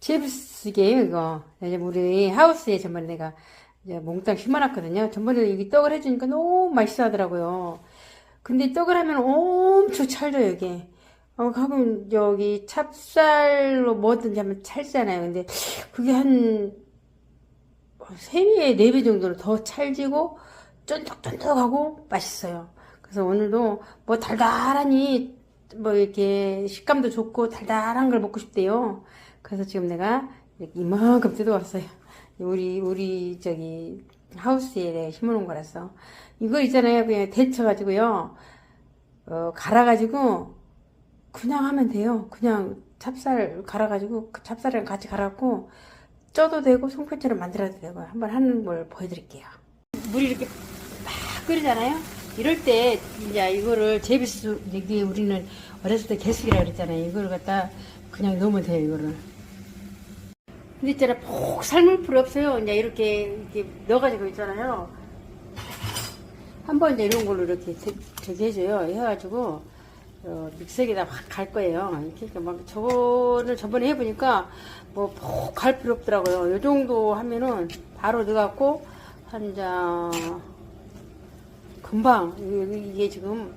제비스게요, 이거. 이제 우리 하우스에 전번에 내가 이제 몽땅 심어놨거든요. 전번에 여기 떡을 해주니까 너무 맛있어 하더라고요. 근데 떡을 하면 엄청 찰져요, 이게. 어, 가끔 여기 찹쌀로 뭐든지 하면 찰잖아요. 근데 그게 한 3배, 4배 정도로 더 찰지고 쫀득쫀득하고 맛있어요. 그래서 오늘도 뭐 달달하니 뭐 이렇게 식감도 좋고 달달한 걸 먹고 싶대요. 그래서 지금 내가 이만큼 뜯어왔어요. 우리 우리 저기 하우스에 심어놓은 거라서 이거 있잖아요. 그냥 데쳐가지고요. 어, 갈아가지고 그냥 하면 돼요. 그냥 찹쌀 갈아가지고 그 찹쌀이랑 같이 갈아갖고 쪄도 되고 송편처럼 만들어도 되고 한번 하는 걸 보여드릴게요. 물이 이렇게 막 끓이잖아요. 이럴 때 이제 이거를 제비스 여기 우리는 어렸을 때 개수기라 그랬잖아요. 이걸 갖다 그냥 넣으면 돼요. 이거를. 근데 있잖아 폭 삶을 필요 없어요. 이제 이렇게 이렇게 넣어가지고 있잖아요. 한번 이제 이런 걸로 이렇게 저- 저기 해줘요. 해가지고 어, 믹서기에다 확 갈 거예요. 이렇게 막 저거를 저번에 해보니까 뭐폭갈 필요 없더라고요. 요 정도 하면은 바로 넣어갖고 한자 금방 이게 지금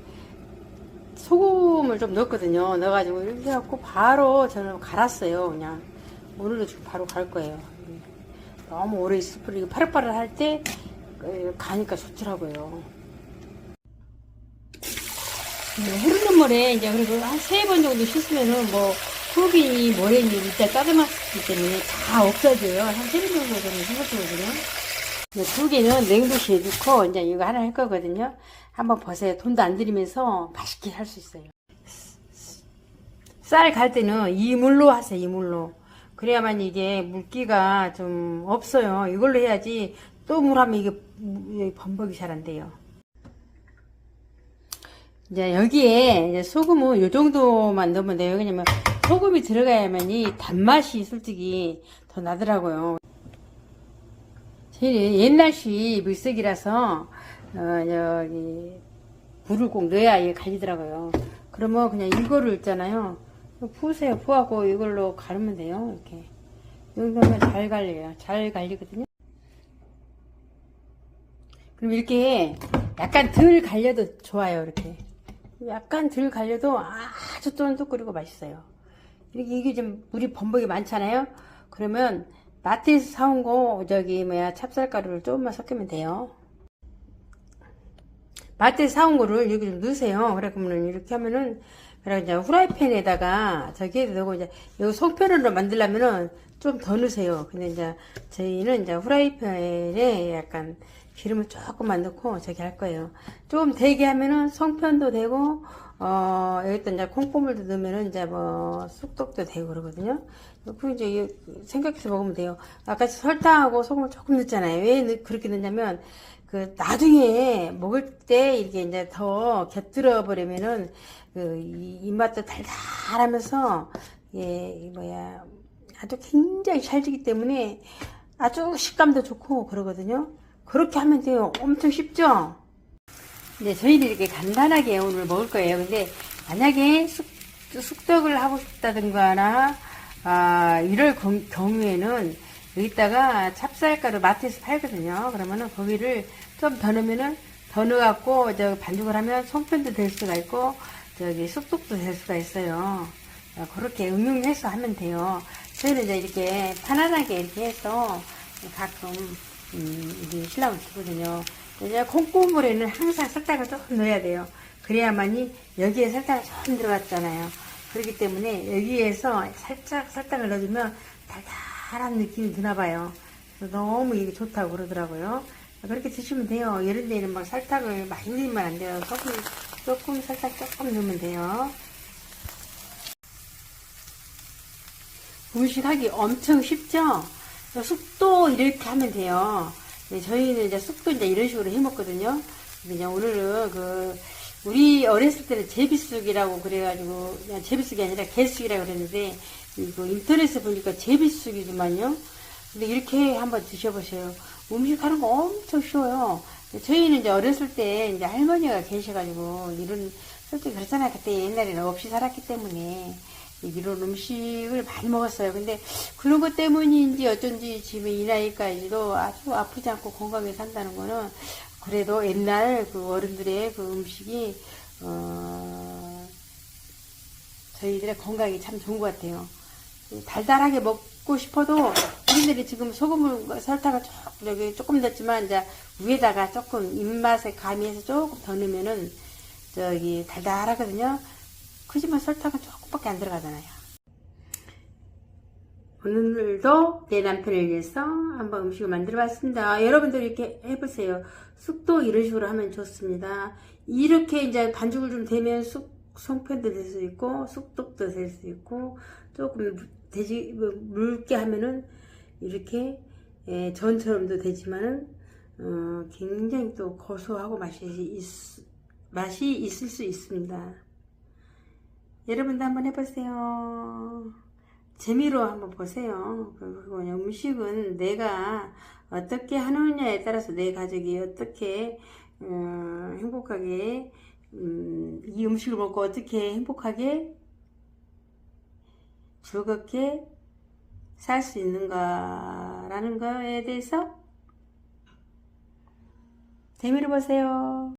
소금을 좀 넣었거든요. 넣어가지고 이렇게 해갖고 바로 저는 갈았어요. 그냥 오늘도 지금 바로 갈 거예요. 너무 오래 있을 뿐 파릇파릇 할때 어, 가니까 좋더라고요. 네, 흐르는 물에 이제 그리고 한세 번 정도 씻으면은 뭐 흙이 뭐랬니 일단 따뜻하기 때문에 다 없어져요. 한 세 번 정도 저는 생각하거든요. 네, 두 개는 냉동실에 넣고 이제 이거 하나 할 거거든요. 한번 보세요. 돈도 안 들이면서 맛있게 할 수 있어요. 쌀 갈 때는 이물로 하세요. 이물로. 그래야만 이게 물기가 좀 없어요. 이걸로 해야지 또 물 하면 이게 무- 범벅이 잘 안 돼요. 이제 여기에 이제 소금은 요 정도만 넣으면 돼요. 왜냐면 소금이 들어가야만 이 단맛이 솔직히 더 나더라고요. 옛날식 물색이라서 어, 여기 물을 꼭 넣어야 이게 갈리더라고요. 그러면 그냥 이거를 있잖아요. 푸세요. 푸하고 이걸로 가르면 돼요. 이렇게. 이 정도면 잘 갈려요. 잘 갈리거든요. 그럼 이렇게 약간 덜 갈려도 좋아요. 이렇게. 약간 덜 갈려도 아주 쫀득거리고 맛있어요. 이렇게 이게 좀 물이 범벅이 많잖아요. 그러면 마트에서 사온 거 저기 뭐야 찹쌀가루를 조금만 섞으면 돼요. 마트에서 사온 거를 이렇게 좀 넣으세요. 그래 그러면 이렇게 하면은 그래 이제 후라이팬에다가 저기에 넣고 이제 요 송편으로 만들려면은 좀 더 넣으세요. 근데 이제 저희는 이제 후라이팬에 약간 기름을 조금만 넣고 저기 할 거예요. 좀 되게 하면은 송편도 되고 어 여기다 이제 콩고물도 넣으면은 이제 뭐 쑥떡도 되고 그러거든요. 그 이제 이- 생각해서 먹으면 돼요. 아까 설탕하고 소금을 조금 넣었잖아요. 왜 넣- 그렇게 넣냐면 그 나중에 먹을 때 이게 이제 더 곁들여 버리면은 그 이- 입맛도 달달하면서 예, 이 뭐야 아주 굉장히 찰지기 때문에 아주 식감도 좋고 그러거든요. 그렇게 하면 돼요. 엄청 쉽죠? 네, 저희는 이렇게 간단하게 오늘 먹을 거예요. 근데 만약에 쑥, 쑥떡을 하고 싶다든가나 아, 이럴 경- 경우에는 여기다가 찹쌀가루 마트에서 팔거든요. 그러면은 거기를 좀 더 넣으면은 더 넣어갖고 저 반죽을 하면 송편도 될 수가 있고 저기 쑥떡도 될 수가 있어요. 아, 그렇게 응용해서 하면 돼요. 저희는 이제 이렇게 편안하게 이렇게 해서 가끔 음, 우리 신랑을 주거든요. 이제 콩고물에는 항상 설탕을 조금 넣어야 돼요. 그래야만이 여기에 설탕이 조금 들어갔잖아요. 그렇기 때문에 여기에서 살짝 설탕을 넣어주면 달달 한 느낌이 드나 봐요. 그래서 너무 이게 좋다고 그러더라고요. 그렇게 드시면 돼요. 이런 데는 막 설탕을 많이 넣으면 안 돼요. 조금, 조금 설탕 조금 넣으면 돼요. 음식하기 엄청 쉽죠? 쑥도 이렇게 하면 돼요. 네, 저희는 이제 쑥도 이제 이런 식으로 해 먹거든요. 이제 오늘은 그, 우리 어렸을 때는 제비쑥이라고 그래가지고, 그냥 제비쑥이 아니라 개쑥이라고 그랬는데, 이거 인터넷에 보니까 제비쑥이지만요. 근데 이렇게 한번 드셔보세요. 음식 하는 거 엄청 쉬워요. 저희는 이제 어렸을 때 이제 할머니가 계셔가지고, 이런, 솔직히 그렇잖아요. 그때 옛날에는 없이 살았기 때문에. 이런 음식을 많이 먹었어요. 근데 그런 것 때문인지 어쩐지 지금 이 나이까지도 아주 아프지 않고 건강하게 산다는 거는 그래도 옛날 그 어른들의 그 음식이 어 저희들의 건강에 참 좋은 것 같아요. 달달하게 먹고 싶어도 우리들이 지금 소금을 설탕을 조금 조금 넣었지만 이제 위에다가 조금 입맛에 가미해서 조금 더 넣으면은 저기 달달하거든요. 그지만 설탕은 조금밖에 안 들어가잖아요. 오늘도 내 남편을 위해서 한번 음식을 만들어 봤습니다. 여러분들 이렇게 해보세요. 쑥도 이런 식으로 하면 좋습니다. 이렇게 이제 반죽을 좀 대면 쑥 송편도 될 수 있고 쑥떡도 될 수 있고 조금 돼지 뭐 묽게 하면은 이렇게 예, 전처럼도 되지만은 어, 굉장히 또 고소하고 맛이 있, 맛이 있을 수 있습니다. 여러분도 한번 해보세요. 재미로 한번 보세요. 그리고 음식은 내가 어떻게 하느냐에 따라서 내 가족이 어떻게 어, 행복하게 음, 이 음식을 먹고 어떻게 행복하게 즐겁게 살 수 있는가라는 거에 대해서 재미를 보세요.